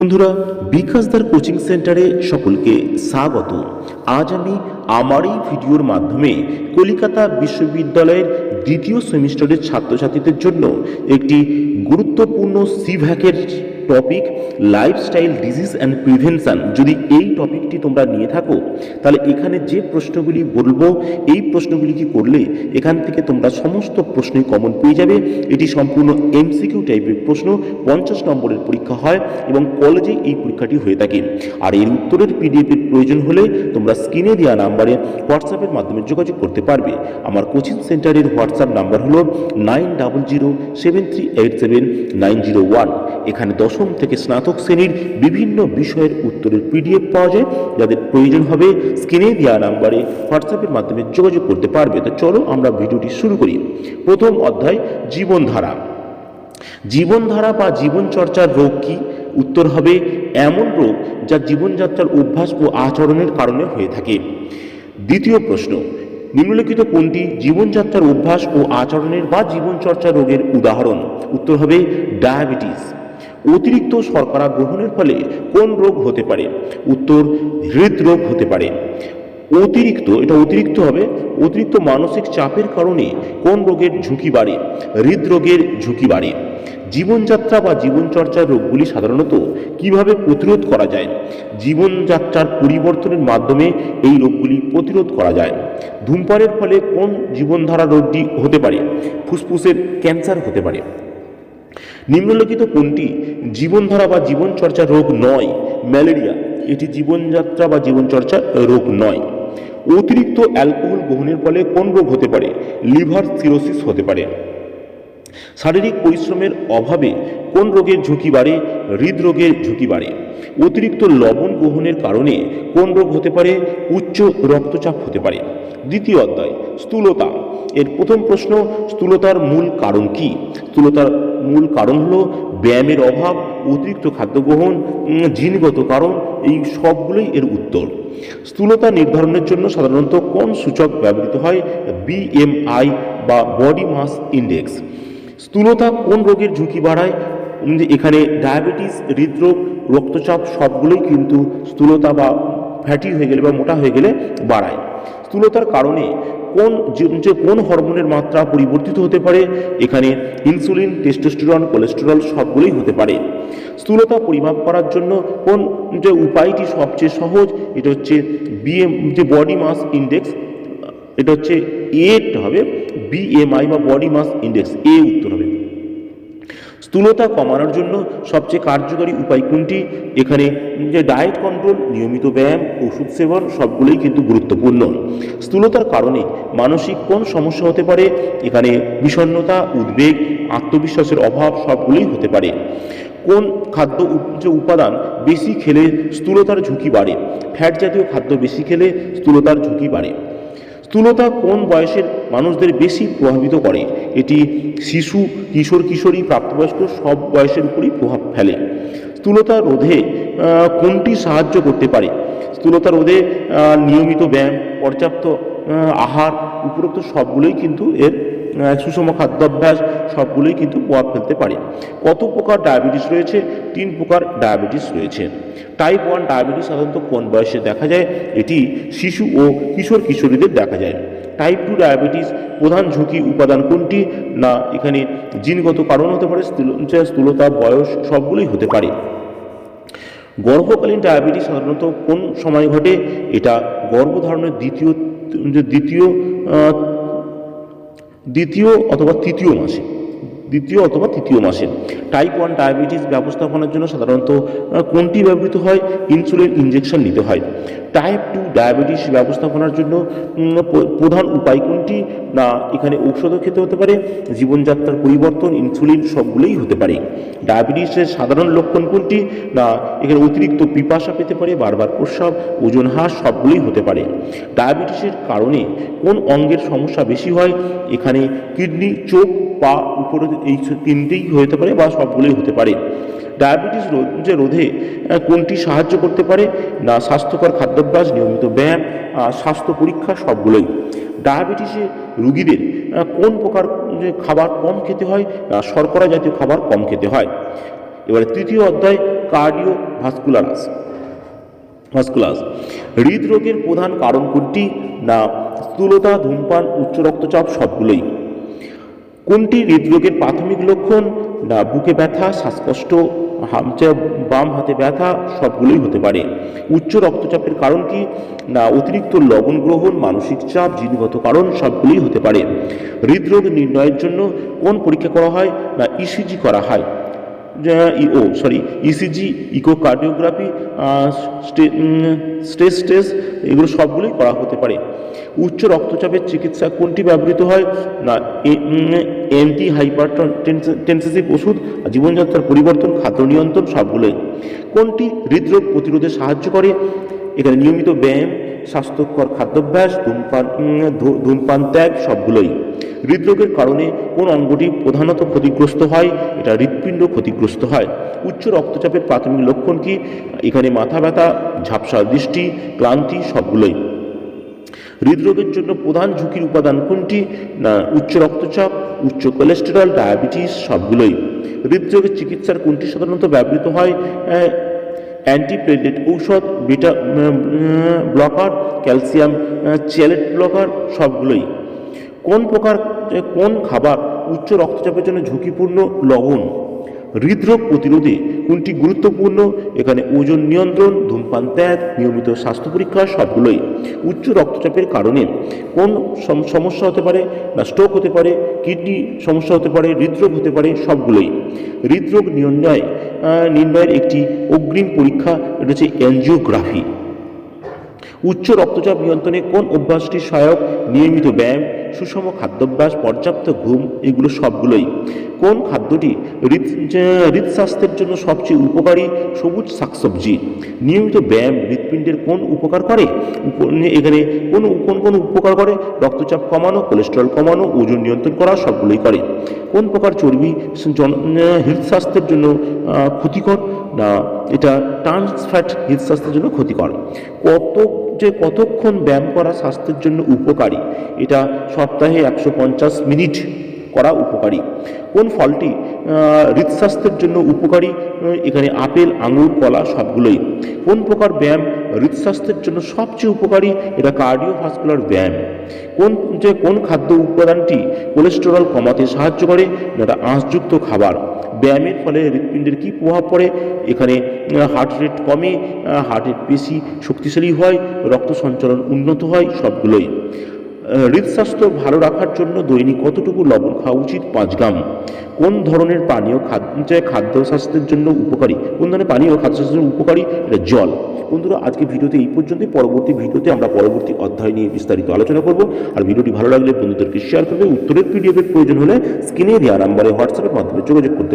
বন্ধুরা বিকাশদার কোচিং সেন্টারে সকলকে স্বাগত আজ আমি আমার এই ভিডিওর মাধ্যমে কলিকাতা বিশ্ববিদ্যালয়ের দ্বিতীয় সেমিস্টারের ছাত্রছাত্রীদের জন্য একটি গুরুত্বপূর্ণ সিভ্যাকের topic lifestyle disease and prevention যদি এই টপিকটি তোমরা নিয়ে থাকো, তাহলে এখানে যে প্রশ্নগুলি বলব, এই প্রশ্নগুলি কি করলে এখান থেকে তোমরা সমস্ত প্রশ্নই কমন পেয়ে যাবে। এটি সম্পূর্ণ এমসিকিউ টাইপের প্রশ্ন, পঞ্চাশ নম্বরের পরীক্ষা হয় এবং কলেজে এই পরীক্ষাটি হয়ে থাকে। আর এর উত্তরের পিডিএফের প্রয়োজন হলে তোমরা স্ক্রিনে দেওয়া নাম্বারে হোয়াটসঅ্যাপের মাধ্যমে যোগাযোগ করতে পারবে। আমার কোচিং সেন্টারের হোয়াটসঅ্যাপ নাম্বার হলো nine double zero seven three eight seven nine zero one এখানে দশম থেকে স্নাতক শ্রেণির বিভিন্ন বিষয়ের উত্তরের পিডিএফ পাওয়া যায়। যাদের প্রয়োজন হবে স্ক্রিনে দেওয়া নাম্বারে হোয়াটসঅ্যাপের মাধ্যমে যোগাযোগ করতে পারবে। তো চলো আমরা ভিডিওটি শুরু করি। প্রথম অধ্যায়, জীবনধারা। জীবনধারা বা জীবনচর্চার রোগ কি? উত্তর হবে, এমন রোগ যা জীবনযাত্রার অভ্যাস ও আচরণের কারণে হয়ে থাকে। দ্বিতীয় প্রশ্ন, নিম্নলিখিত কোনটি জীবনযাত্রার অভ্যাস ও আচরণের বা জীবনচর্চা রোগের উদাহরণ? উত্তর হবে, ডায়াবেটিস। অতিরিক্ত শর্করা গ্রহণের ফলে কোন রোগ হতে পারে? উত্তর, হৃদরোগ হতে পারে। অতিরিক্ত, এটা অতিরিক্ত হবে, অতিরিক্ত মানসিক চাপের কারণে কোন রোগের ঝুঁকি বাড়ে? হৃদরোগের ঝুঁকি বাড়ে। জীবনযাত্রা বা জীবনচর্চার রোগগুলি সাধারণত কীভাবে প্রতিরোধ করা যায়? জীবনযাত্রার পরিবর্তনের মাধ্যমে এই রোগগুলি প্রতিরোধ করা যায়। ধূমপানের ফলে কোন জীবনধারা রোগটি হতে পারে? ফুসফুসের ক্যান্সার হতে পারে। নিম্নলিখিত কোনটি? জীবনধারা বা জীবনচর্চা রোগ নয়। ম্যালেরিয়া, এটি জীবনযাত্রা বা জীবনচর্চা রোগ নয়। অতিরিক্ত অ্যালকোহল গ্রহণের ফলে কোন রোগ হতে পারে? লিভার সিরোসিস হতে পারে। শারীরিক পরিশ্রমের অভাবে কোন রোগের ঝুঁকি বাড়ে? হৃদরোগের ঝুঁকি বাড়ে। অতিরিক্ত লবণ গ্রহণের কারণে কোন রোগ হতে পারে? উচ্চ রক্তচাপ হতে পারে। দ্বিতীয় অধ্যায়, স্থূলতা। এর প্রথম প্রশ্ন, স্থূলতার মূল কারণ কি? স্থূলতার মূল কারণ হলো ব্যায়ামের অভাব, অতিরিক্ত খাদ্য গ্রহণ জিনগত কারণ, এই সবগুলোই এর উত্তর। স্থূলতা নির্ধারণের জন্য সাধারণত কোন সূচক ব্যবহৃত হয়? বিএমআই বা বডি মাস ইন্ডেক্স স্থূলতা কোন রোগের ঝুঁকি বাড়ায়? এখানে ডায়াবেটিস হৃদরোগ, রক্তচাপ, সবগুলোই কিন্তু স্থূলতা বা ফ্যাটি হয়ে গেলে বা মোটা হয়ে গেলে বাড়ায়। স্থূলতার কারণে কোন যে- কোন হরমোনের মাত্রা পরিবর্তিত হতে পারে? এখানে ইনসুলিন টেস্টোস্টেরন কোলেস্টেরল সবগুলোই হতে পারে। স্থূলতা পরিমাপ করার জন্য কোন যে উপায়টি সবচেয়ে সহজ? এটা হচ্ছে বিএম যে বডি মাস ইন্ডেক্স এটা হচ্ছে এ হবে বিএমআই বা বডি মাস ইন্ডেক্স এ উত্তর হবে। স্থূলতা কমানোর জন্য সবচেয়ে কার্যকরী উপায় কোনটি? এখানে যে ডায়েট কন্ট্রোল নিয়মিত ব্যায়াম, ওষুধ সেবন, সবগুলোই কিন্তু গুরুত্বপূর্ণ। স্থূলতার কারণে মানসিক কোন সমস্যা হতে পারে? এখানে বিষণ্ণতা, উদ্বেগ, আত্মবিশ্বাসের অভাব সবগুলোই হতে পারে। কোন খাদ্য উপাদান বেশি খেলে স্থূলতার ঝুঁকি বাড়ে? ফ্যাট জাতীয় খাদ্য বেশি খেলে স্থূলতার ঝুঁকি বাড়ে। স্থূলতা কোন বয়সের মানুষদের বেশি প্রভাবিত করে। এটি শিশু, কিশোর, কিশোরী, প্রাপ্তবয়স্ক সব বয়সের উপরই প্রভাব ফেলে। স্থূলতা রোধে কোনটি সাহায্য করতে পারে? স্থূলতা রোধে নিয়মিত ব্যায়াম, পর্যাপ্ত আহার, উপরোক্ত সবগুলোই কিন্তু এর সুষম খাদ্যাভ্যাস সবগুলোই কিন্তু প্রভাব ফেলতে পারে। কত প্রকার ডায়াবেটিস রয়েছে? তিন প্রকার ডায়াবেটিস রয়েছে। টাইপ ওয়ান ডায়াবেটিস সাধারণত কোন বয়সে দেখা যায়? এটি শিশু ও কিশোর কিশোরীদের দেখা যায়। টাইপ টু ডায়াবেটিস প্রধান ঝুঁকি উপাদান কোনটি? না, এখানে জিনগত কারণ হতে পারে, স্থূল- স্থূলতা, বয়স সবগুলোই হতে পারে। গর্ভকালীন ডায়াবেটিস সাধারণত কোন সময় ঘটে? এটা গর্ভধারণের দ্বিতীয় দ্বিতীয় দ্বিতীয় অথবা তৃতীয় মাসে। দ্বিতীয় অথবা তৃতীয় মাসে। টাইপ ওয়ান ডায়াবেটিস ব্যবস্থাপনার জন্য সাধারণত কোনটি ব্যবহৃত হয়? ইনসুলিন ইনজেকশন নিতে হয়। টাইপ টু ডায়াবেটিস ব্যবস্থাপনার জন্য প্রধান উপায় কোনটি? না, এখানে ঔষধও খেতে হতে পারে, জীবনযাত্রার পরিবর্তন ইনসুলিন সবগুলোই হতে পারে। ডায়াবেটিসের সাধারণ লক্ষণ কোনটি? না, এখানে অতিরিক্ত পিপাসা পেতে পারে, বারবার প্রস্রাব, ওজন হ্রাস, সবগুলোই হতে পারে। ডায়াবেটিসের কারণে কোন অঙ্গের সমস্যা বেশি হয়? এখানে কিডনি, চোখ, পা উপরে এই তিনটেই হতে পারে বা সবগুলোই হতে পারে। ডায়াবেটিস রোধ, যে রোধে কোনটি সাহায্য করতে পারে? না, স্বাস্থ্যকর খাদ্যাভ্যাস, নিয়মিত ব্যায়াম স্বাস্থ্য পরীক্ষা, সবগুলোই। ডায়াবেটিসে রুগীদের কোন প্রকার খাবার কম খেতে হয়? না, শর্করা জাতীয় খাবার কম খেতে হয়। এবারে তৃতীয় অধ্যায় কার্ডিও ভাস্কুলারাস ভাস্কুলাস হৃদরোগের প্রধান কারণ কোনটি? না, স্থূলতা, ধূমপান, উচ্চ রক্তচাপ, সবগুলোই। কোনটি হৃদরোগের প্রাথমিক লক্ষণ? না, বুকে ব্যথা, শ্বাসকষ্ট বাম হাতে ব্যথা, সবগুলোই হতে পারে। উচ্চ রক্তচাপের কারণ কি? না, অতিরিক্ত লবণ গ্রহণ, মানসিক চাপ, জিনগত কারণ, সবগুলোই হতে পারে। হৃদরোগ নির্ণয়ের জন্য কোন পরীক্ষা করা হয়? না, ইসিজি করা হয়। ও sorry ECG echocardiography stress stress এগুলো সবগুলোই করা হতে পারে। উচ্চ রক্তচাপের চিকিৎসা কোনটি ব্যবহৃত হয়? না অ্যান্টি হাইপার টেনসিভ ওষুধ জীবনযাত্রার পরিবর্তন, খাদ্য নিয়ন্ত্রণ, সবগুলোই। কোনটি হৃদরোগ প্রতিরোধে সাহায্য করে? এখানে নিয়মিত ব্যায়াম স্বাস্থ্যকর খাদ্যাভ্যাস, ধূমপান ধূমপান, ত্যাগ সবগুলোই। হৃদরোগের কারণে কোন অঙ্গটি প্রধানত ক্ষতিগ্রস্ত হয়? এটা হৃৎপিণ্ড ক্ষতিগ্রস্ত হয়। উচ্চ রক্তচাপের প্রাথমিক লক্ষণ কি? এখানে মাথা ব্যথা, ঝাপসা দৃষ্টি, ক্লান্তি সবগুলোই। হৃদরোগের জন্য প্রধান ঝুঁকির উপাদান কোনটি? না, উচ্চ রক্তচাপ, উচ্চ কোলেস্টেরল, ডায়াবেটিস সবগুলোই। হৃদরোগের চিকিৎসার কোনটি সাধারণত ব্যবহৃত হয়? অ্যান্টিপ্লেটেড ঔষধ বিটা ব্লকার ক্যালসিয়াম চ্যালেট ব্লকার সবগুলোই। কোন প্রকার, কোন খাবার উচ্চ রক্তচাপের জন্য ঝুঁকিপূর্ণ? লবণ। হৃদরোগ প্রতিরোধে কোনটি গুরুত্বপূর্ণ? এখানে ওজন নিয়ন্ত্রণ, ধূমপান ত্যাগ, নিয়মিত স্বাস্থ্য পরীক্ষা, সবগুলোই উচ্চ রক্তচাপের কারণে। কোন সম- সমস্যা হতে পারে না স্ট্রোক হতে পারে কিডনি সমস্যা হতে পারে, হৃদরোগ হতে পারে, সবগুলোই। হৃদরোগ নির্ণয় নির্ণয়ের একটি অগ্রিম পরীক্ষা, এটা হচ্ছে অ্যাঞ্জিওগ্রাফি উচ্চ রক্তচাপ নিয়ন্ত্রণে কোন অভ্যাসটি সহায়ক? নিয়মিত ব্যায়াম সুষম খাদ্যাভ্যাস, পর্যাপ্ত ঘুম, এগুলো সবগুলোই। কোন খাদ্যটি হৃদ হৃদস্বাস্থ্যের জন্য সবচেয়ে উপকারী? সবুজ শাকসবজি। নিয়মিত ব্যায়াম, হৃৎপিণ্ডের কোন উপকার করে? এখানে কোন কোন কোন উপকার করে? রক্তচাপ কমানো, কোলেস্টেরল কমানো, ওজন নিয়ন্ত্রণ করা, সবগুলোই করে। কোন প্রকার চর্বি হৃদস্বাস্থ্যের জন্য ক্ষতিকর? না, এটা ট্রান্স ফ্যাট হৃদস্বাস্থ্যের জন্য ক্ষতিকর। কত যে কতক্ষণ ব্যায়াম করা স্বাস্থ্যের জন্য উপকারী, এটা সপ্তাহে একশো পঞ্চাশ মিনিট করা উপকারী। কোন ফলটি হৃদস্বাস্থ্যের জন্য উপকারী, এখানে আপেল, আঙুর, কলা সবগুলোই। কোন প্রকার ব্যায়াম হৃদস্বাস্থ্যের জন্য সবচেয়ে উপকারী, এটা কার্ডিওভাস্কুলার ব্যায়াম। কোন, যে কোন খাদ্য উপাদানটি কোলেস্টেরল কমাতে সাহায্য করে এটা আঁশযুক্ত খাবার। ব্যায়ামের ফলে হৃৎপিণ্ডের কী প্রভাব পড়ে? এখানে হার্ট রেট কমে হার্ট রেট বেশি শক্তিশালী হয়, রক্ত সঞ্চালন উন্নত হয়, সবগুলোই। হৃদস্বাস্থ্য ভালো রাখার জন্য দৈনিক কতটুকু লবণ খাওয়া উচিত? পাঁচ গ্রাম। কোন ধরনের পানীয় খাদ্য খাদ্য স্বাস্থ্যের জন্য উপকারী? কোন ধরনের পানীয় খাদ্য স্বাস্থ্যের জন্য উপকারী? এটা জল। বন্ধুরা, আজকে ভিডিওতে এই পর্যন্তই। পরবর্তী ভিডিওতে আমরা পরবর্তী অধ্যায় নিয়ে বিস্তারিত আলোচনা করব। আর ভিডিওটি ভালো লাগলে বন্ধুদেরকে শেয়ার করবে। উত্তরের পিডিএফের প্রয়োজন হলে স্ক্রিনে দেওয়া নাম্বারে হোয়াটসঅ্যাপের মাধ্যমে যোগাযোগ করতে